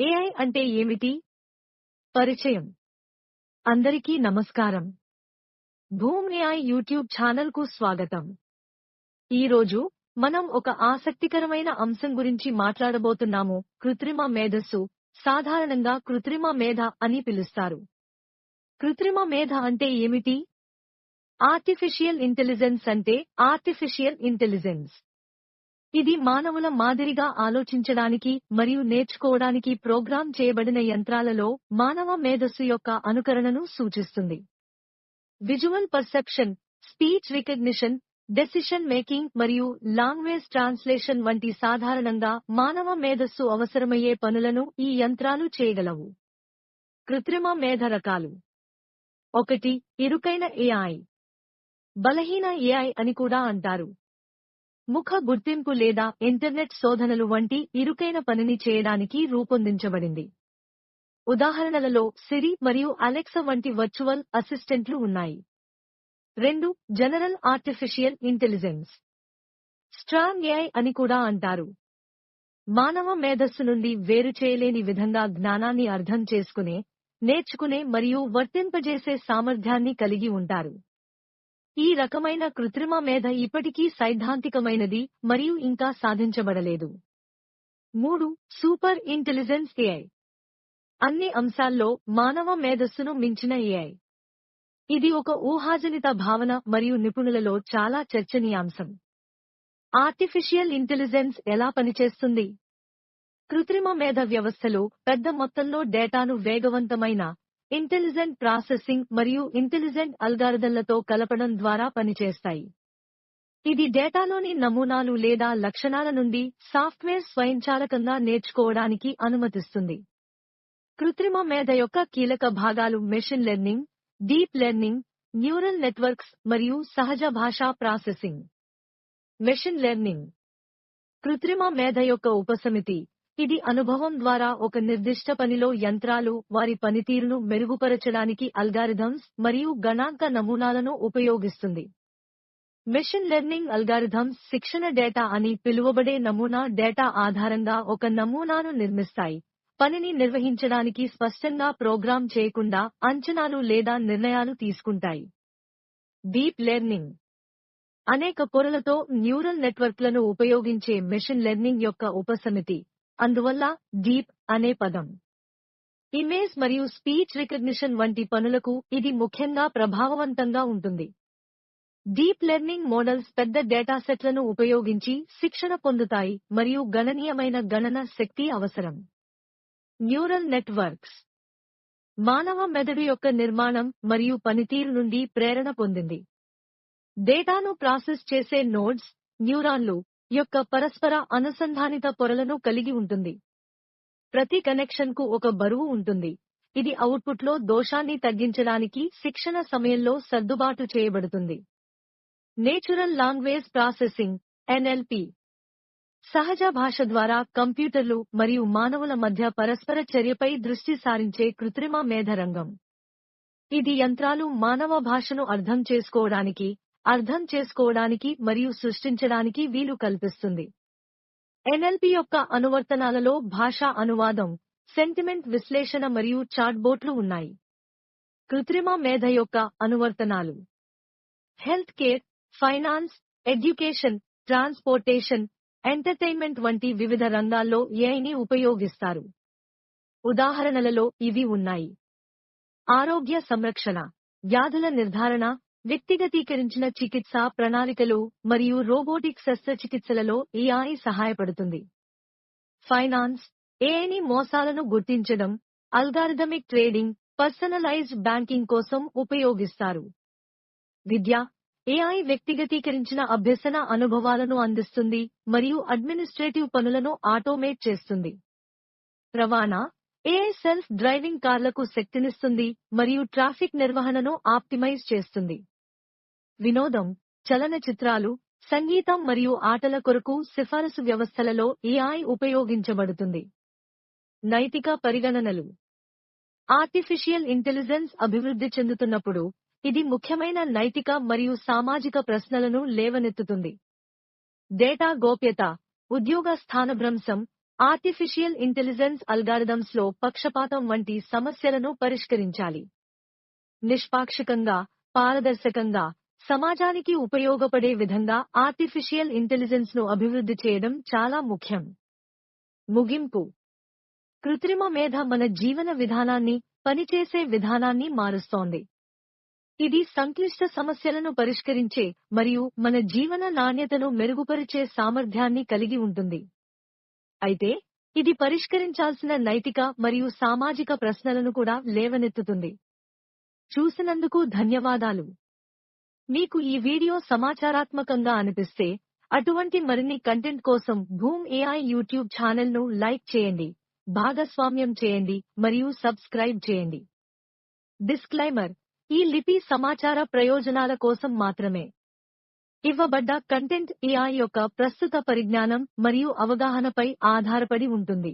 AI అంటే ఏమిటి? పరిచయం. అందరికీ నమస్కారం. భూమ్ ఏఐ యూట్యూబ్ ఛానల్కు స్వాగతం. ఈరోజు మనం ఒక ఆసక్తికరమైన అంశం గురించి మాట్లాడబోతున్నాము. కృత్రిమ మేధస్సు సాధారణంగా కృత్రిమ మేధ అని పిలుస్తారు. కృత్రిమ మేధ అంటే ఏమిటి? ఆర్టిఫిషియల్ ఇంటెలిజెన్స్ అంటే ఆర్టిఫిషియల్ ఇంటెలిజెన్స్ ఇది మానవుల మాదిరిగా ఆలోచించడానికి మరియు నేర్చుకోవడానికి ప్రోగ్రామ్ చేయబడిన యంత్రాలలో మానవ మేధస్సు యొక్క అనుకరణను సూచిస్తుంది. Visual perception speech recognition decision making మరియు లాంగ్వేజ్ ట్రాన్స్లేషన్ వంటి సాధారణంగా మానవ మేధస్సు అవసరమయ్యే పనులను ఈ యంత్రాలు చేయగలవు. కృత్రిమ మేధ రకాలు. ఒకటి ఇరుకైన ఏఐ బలహీన ఏఐ అని కూడా అంటారు. ముఖ గుర్తింపు లేదా ఇంటర్నెట్ శోధనలు వంటి ఇరుకైన పనిని చేయడానికి రూపొందించబడింది. ఉదాహరణలలో సిరి మరియు అలెక్సా వంటి వర్చువల్ అసిస్టెంట్లు ఉన్నాయి. రెండు general artificial intelligence. Strong AI అని కూడా అంటారు. మానవ మేధస్సు నుండి వేరు చేయలేని విధంగా జ్ఞానాన్ని అర్థం చేసుకునే నేర్చుకునే మరియు వర్తింపజేసే సామర్థ్యాన్ని కలిగి ఉంటారు. ఈ రకమైన కృత్రిమ మేధ ఇప్పటికీ సైద్ధాంతికమైనది మరియు ఇంకా సాధించబడలేదు. మూడు సూపర్ ఇంటెలిజెన్స్ ఏఐ. అన్ని అంశాల్లో మానవ మేధస్సును మించిన ఏఐ. ఇది ఒక ఊహాజనిత భావన మరియు నిపుణులలో చాలా చర్చనీయాంశం. ఆర్టిఫిషియల్ ఇంటెలిజెన్స్ ఎలా పనిచేస్తుంది? కృత్రిమ మేధ వ్యవస్థలు పెద్ద మొత్తంలో డేటాను వేగవంతమైన ఇంటెలిజెంట్ ప్రాసెసింగ్ మరియు ఇంటెలిజెంట్ అల్గారిథంలతో కలపడం ద్వారా పనిచేస్తాయి. ఇది డేటాలోని నమూనాలు లేదా లక్షణాల నుండి సాఫ్ట్వేర్ స్వయంచాలకంగా నేర్చుకోవడానికి అనుమతిస్తుంది. కృత్రిమ మేధ యొక్క కీలక భాగాలు machine learning deep learning neural networks మరియు సహజ భాషా ప్రాసెసింగ్. Machine learning. కృత్రిమ మేధ యొక్క ఉపసమితి. ఇది అనుభవం ద్వారా ఒక నిర్దిష్ట పనిలో యంత్రాలు వారి పనితీరును మెరుగుపరచడానికి అల్గారిథమ్స్ మరియు గణాంక నమూనాలను ఉపయోగిస్తుంది. మెషిన్ లెర్నింగ్ అల్గారిథమ్స్ శిక్షణ డేటా అని పిలువబడే నమూనా డేటా ఆధారంగా ఒక నమూనాను నిర్మిస్తాయి. పనిని నిర్వహించడానికి స్పష్టంగా ప్రోగ్రామ్ చేయకుండా అంచనాలు లేదా నిర్ణయాలు తీసుకుంటాయి. Deep learning. అనేక పొరలతో న్యూరల్ నెట్వర్క్లను ఉపయోగించే మెషిన్ లెర్నింగ్ యొక్క ఉపసమితి. అందువల్ల డీప్ అనే పదం. ఇమేజ్ మరియు స్పీచ్ రికగ్నిషన్ వంటి పనులకు ఇది ముఖ్యంగా ప్రభావవంతంగా ఉంటుంది. డీప్ లెర్నింగ్ మోడల్స్ పెద్ద డేటా సెట్లను ఉపయోగించి శిక్షణ పొందుతాయి మరియు గణనీయమైన గణన శక్తి అవసరం. న్యూరల్ నెట్వర్క్స్ మానవ మెదడు యొక్క నిర్మాణం మరియు పనితీరు నుండి ప్రేరణ పొందింది. డేటాను ప్రాసెస్ చేసే నోడ్స్ న్యూరాన్లు యొక్క పరస్పర అనుసంధానిత పొరలను కలిగి ఉంటుంది. ప్రతి కనెక్షన్కు ఒక బరువు ఉంటుంది. ఇది అవుట్పుట్లో దోషాన్ని తగ్గించడానికి శిక్షణ సమయంలో సర్దుబాటు చేయబడుతుంది. Natural language processing NLP. సహజ భాష ద్వారా కంప్యూటర్లు మరియు మానవుల మధ్య పరస్పర చర్యపై దృష్టి సారించే కృత్రిమ మేధ రంగం ఇది యంత్రాలు మానవ భాషను అర్థం చేసుకోవడానికి అర్థం చేసుకోవడానికి మరియు సృష్టించడానికి వీలు కల్పిస్తుంది. ఎన్ఎల్పి యొక్క అనువర్తనాలలో భాషా అనువాదం సెంటిమెంట్ విశ్లేషణ మరియు చాట్బోట్లు ఉన్నాయి. కృత్రిమ మేధ యొక్క అనువర్తనాలు. Health care finance education transportation entertainment వంటి వివిధ రంగాల్లో ఏఐని ఉపయోగిస్తారు. ఉదాహరణలలో ఇవి ఉన్నాయి. ఆరోగ్య సంరక్షణ వ్యాధుల నిర్ధారణ వ్యక్తిగతీకరించిన చికిత్సా ప్రణాళికలు మరియు రోబోటిక్ శస్త్రచికిత్సలలో ఏఐ సహాయపడుతుంది. ఫైనాన్స్ ఏఐని మోసాలను గుర్తించడం అల్గారిథమిక్ ట్రేడింగ్ పర్సనలైజ్డ్ బ్యాంకింగ్ కోసం ఉపయోగిస్తారు. విద్య ఏఐ వ్యక్తిగతీకరించిన అభ్యసన అనుభవాలను అందిస్తుంది మరియు అడ్మినిస్ట్రేటివ్ పనులను ఆటోమేట్ చేస్తుంది. రవాణా ఏఐ సెల్ఫ్ డ్రైవింగ్ కార్లకు శక్తినిస్తుంది మరియు ట్రాఫిక్ నిర్వహణను ఆప్టిమైజ్ చేస్తుంది. వినోదం చలనచిత్రాలు సంగీతం మరియు ఆటల కొరకు సిఫారసు వ్యవస్థలలో ఏఐ ఉపయోగించబడుతుంది. నైతిక పరిగణనలు. ఆర్టిఫిషియల్ ఇంటెలిజెన్స్ అభివృద్ధి చెందుతున్నప్పుడు ఇది ముఖ్యమైన నైతిక మరియు సామాజిక ప్రశ్నలను లేవనెత్తుతుంది. డేటా గోప్యత ఉద్యోగ స్థానభ్రంశం ఆర్టిఫిషియల్ ఇంటెలిజెన్స్ అల్గారిథమ్స్లో పక్షపాతం వంటి సమస్యలను పరిష్కరించాలి. నిష్పాక్షికంగా పారదర్శకంగా సమాజానికి ఉపయోగపడే విధంగా ఆర్టిఫిషియల్ ఇంటెలిజెన్స్ను అభివృద్ధి చేయడం చాలా ముఖ్యం. ముగింపు. కృత్రిమ మేధ మన జీవన విధానాన్ని పనిచేసే విధానాన్ని మారుస్తోంది. ఇది సంక్లిష్ట సమస్యలను పరిష్కరించే మరియు మన జీవన నాణ్యతను మెరుగుపరిచే సామర్థ్యాన్ని కలిగి ఉంటుంది. అయితే ఇది పరిష్కరించాల్సిన నైతిక మరియు సామాజిక ప్రశ్నలను కూడా లేవనెత్తుతుంది. చూసినందుకు ధన్యవాదాలు. మీకు ఈ వీడియో సమాచారాత్మకంగా అనిపిస్తే అటువంటి మరిన్ని కంటెంట్ కోసం భూమ్ ఏఐ యూట్యూబ్ ఛానల్ను లైక్ చేయండి భాగస్వామ్యం చేయండి మరియు సబ్స్క్రైబ్ చేయండి. డిస్క్లైమర్ ఈ లిపి సమాచార ప్రయోజనాల కోసం మాత్రమే. ఇవ్వబడ్డ కంటెంట్ ఏఐ యొక్క ప్రస్తుత పరిజ్ఞానం మరియు అవగాహనపై ఆధారపడి ఉంటుంది.